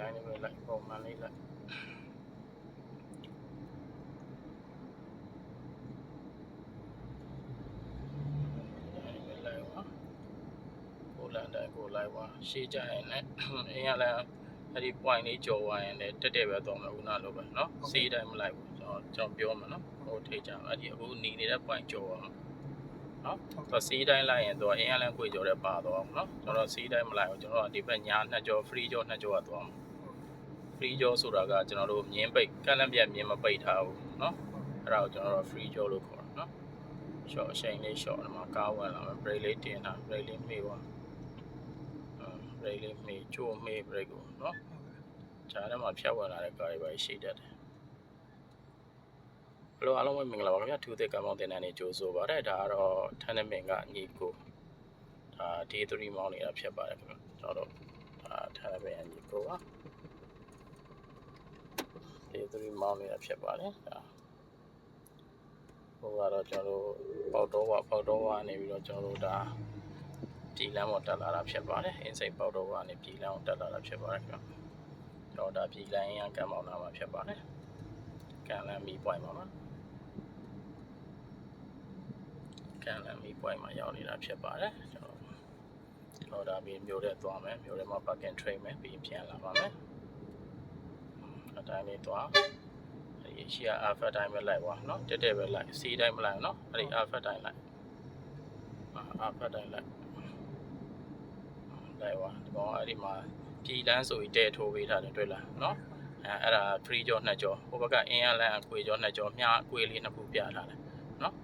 တိုင်းလေးပဲလိုက်ပုံမှန်လေးလိုက်လိုက်ပါကိုလန်တိုင်းကိုလိုက်ပါရှေးကြရင်လည်းအင်းရလည်းအဲ့ဒီ point လေးကြော်သွားရင်လည်းတက်တက်ပဲသွားမှာခုနလိုပဲเนาะစီးတိုင်းမလိုက်ဘူးကျွန်တော်ကျွန်တော်ပြောမှာเนาะဟိုထိတ်ကြအဲ့ဒီအခုหนีနေတဲ့ point ကြော်သွားမှာเนาะဆိုစီးတိုင်းလိုက်ရင်တော့အင်းရလည်းကိုကြော်တဲ့ပါသွားအောင်เนาะကျွန်တော်စီးတိုင်းမလိုက်ဘူးကျွန်တော်ကဒီဘက်ညာနှစ်ကြော် free ကြော်နှစ်ကြော်ကသွားမှာ free jaw ဆိုတာကကျွန်တော်တို့မြင်းပိတ်ကန့်လန့်ပြတ်မြင်းမပိတ်ထားဘူးเนาะအဲ့ဒါကိုကျွန်တော်တို့ free jaw လို့ခေါ်တာเนาะ short အချိန်လေး short ဒီမှာကားဝင်လာမယ် brake လေးတင်တာ brake လေးမှီသွားအင်း brake လေးမှီချိုးမှီ brake ကိုเนาะဂျားထဲမှာဖြတ်ဝင်လာတဲ့ကားတွေပဲရှိတတ်တယ်ဘလို့အားလုံးပဲမင်္ဂလာပါခင်ဗျာသူသစ်ကမောင်းတင်တဲ့နေကြိုးဆိုပါတယ်ဒါကတော့ထန်းနေမင်ကညီကိုဒါ D3 မောင်းနေတာဖြစ်ပါတယ်ခင်ဗျာကျွန်တော်တို့ဒါထန်းနေမင်ကညီကိုပါ A3 မောင်းနေတာဖြစ်ပါတယ်ဒါဟိုကတော့ကျွန်တော်တို့ပေါက်တော့ဝပေါက်တော့ဝနေပြီးတော့ကျွန်တော်တို့ဒါပြည်လမ်းပေါ်တက်လာတာဖြစ်ပါတယ် inside ပေါက်တော့ဝနေပြည်လမ်းကိုတက်လာတာဖြစ်ပါတယ်ခင်ဗျကျွန်တော်ဒါပြည်လမ်းရန်ကံမောင်းလာမှာဖြစ်ပါတယ်ကံလမ်းမီ point ပါမှာကံလမ်းမီ point မှာရောက်နေတာဖြစ်ပါတယ်ကျွန်တော်ကျွန်တော်ဒါပြီးမျိုးတဲ့သွားမယ်မျိုးတဲ့မှာ parking train မယ်ပြီးပြန်လာပါမယ် အတိုင်းလေးသွားအဲ့ဒီရှေ့က alpha အတိုင်းပဲလိုက်သွားနော်တက်တက်ပဲလိုက် C အတိုင်းမလိုက်နော်အဲ့ဒီ alpha အတိုင်းလိုက် alpha အတိုင်းလိုက်လိုက်သွားဒီကောင်အဲ့ဒီမှာပြည်လန်းဆိုပြီးတဲထိုးပေးထားတယ်တွေ့လားနော်အဲ့အဲ့ဒါ free ကြောနှစ်ကြောဟိုဘက်ကအင်းရလန်အကွေကြောနှစ်ကြောမြားအကွေလေးနှစ်ခုပြထားတယ်နော်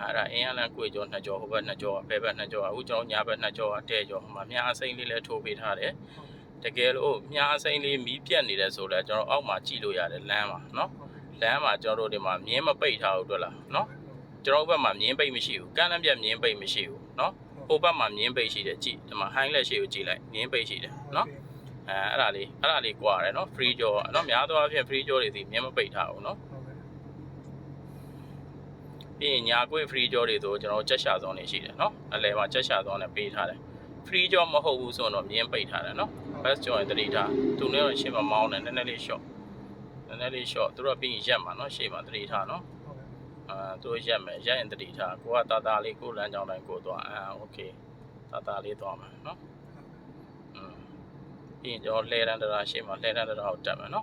အဲ့ဒါအင်းရလန်ကွေကြောနှစ်ကြောဟိုဘက်နှစ်ကြောဘဲဘက်နှစ်ကြောအခုကျွန်တော်ညာဘက်နှစ်ကြောတဲကြောဟိုမှာမြားအစိမ့်လေးလည်းထိုးပေးထားတယ် တကယ်လို့မြားစိမ့်လေးမီးပြတ်နေတယ်ဆိုလဲကျွန်တော်အောက်မှာကြည့်လို့ရတယ်လမ်းမှာနော်လမ်းမှာကျွန်တော်တို့ဒီမှာမြင်းမပိတ်ထားဘူးတွေ့လားနော်ကျွန်တော်ဘက်မှာမြင်းပိတ်မရှိဘူးကမ်းလမ်းပြတ်မြင်းပိတ်မရှိဘူးနော်ဟိုဘက်မှာမြင်းပိတ်ရှိတယ်ကြည့်ဒီမှာ high leg ရှိကိုကြည့်လိုက်မြင်းပိတ်ရှိတယ်နော်အဲအဲ့ဒါလေးအဲ့ဒါလေးကွာတယ်နော် free jaw နော်များသောအားဖြင့် free jaw တွေဒီမြင်းမပိတ်ထားဘူးနော်ပြီးရင်ညာကွေ့ free jaw တွေဆိုကျွန်တော်ချက်ရှာဆောင်နေရှိတယ်နော်အလဲမှာချက်ရှာဆောင်နေပေးထားတယ် free jaw မဟုတ်ဘူးဆိုတော့မြင်းပိတ်ထားတယ်နော် นาะ best join တတိထားသူနဲ့တော့ရှေ့မှာမောင်းတယ်နည်းနည်းလေး short နည်းနည်းလေး short သူတို့ပြီးရင်ရက်မှာเนาะရှေ့မှာတတိထားเนาะအာသူတို့ရက်မယ်ရက်ရင်တတိထားကိုကတာတာလေးကိုလမ်းကြောင်းတိုင်းကိုသွားအာ okay တာတာလေးသွားမှာเนาะอืมပြီးရင်ကျွန်တော်လှဲတန်းတရာရှေ့မှာလှဲတန်းတရာကိုတက်မယ်เ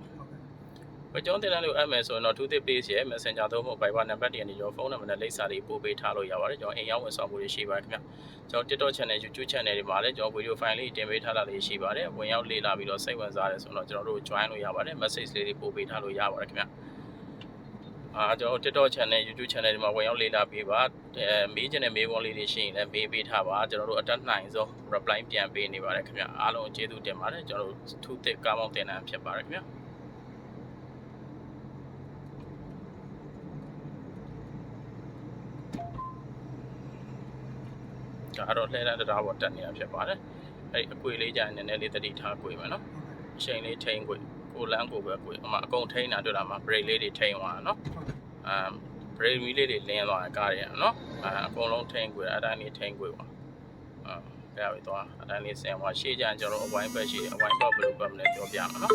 မကျောင်းတင်တန်းလို့အပ်မယ်ဆိုရင်တော့ two tip page ရဲ့ messenger သို့မဟုတ် Viber နံပါတ်တွေနဲ့ရောဖုန်းနံပါတ်နဲ့လိပ်စာတွေပို့ပေးထားလို့ရပါတယ်ကျွန်တော်အိမ်ရောက်ဝန်ဆောင်မှုတွေရှိပါတယ်ခင်ဗျကျွန်တော် TikTok channel YouTube channel တွေမှာလည်းကျွန်တော် video file လေးတင်ပေးထားတာလေးရှိပါတယ်ဝင်ရောက်လေ့လာပြီးတော့စိတ်ဝင်စားတယ်ဆိုတော့ကျွန်တော်တို့ join လို့ရပါတယ် message လေးတွေပို့ပေးထားလို့ရပါတယ်ခင်ဗျအာကျွန်တော် TikTok channel YouTube channel တွေမှာဝင်ရောက်လေ့လာပေးပါအဲမေးချင်တဲ့မေးခွန်းလေးတွေရှိရင်လည်းမေးပေးထားပါကျွန်တော်တို့အတက်နိုင်ဆုံး reply ပြန်ပေးနေပါတယ်ခင်ဗျအားလုံးကျေးဇူးတင်ပါတယ်ကျွန်တော်တို့ two tip ကားမောင်းတင်တာဖြစ်ပါတယ်ခင်ဗျ ဒါတော့လှည့်တဲ့တရားပေါ်တက်နေတာဖြစ်ပါတယ်အဲ့အကွေလေးကြာနည်းနည်းလေးတတိထားကွေမယ်နော်အချိန်လေးထိန်ကွေကိုလန်းကိုပဲကွေအမအကုန်ထိန်တာတွေ့လားမ brake လေးတွေထိန်သွားတာနော်အမ် brake wheel လေးတွေလင်းသွားတာကားတွေနော်အဲအကုန်လုံးထိန်ကွေအတိုင်းလေးထိန်ကွေပါအာပြရပြီသွားအတိုင်းလေးဆင်သွားရှေ့ကြကျွန်တော်အဝိုင်းဘက်ရှိတယ်အဝိုင်းဘက်ဘယ်လိုဘက်မလဲပြောပြမှာနော်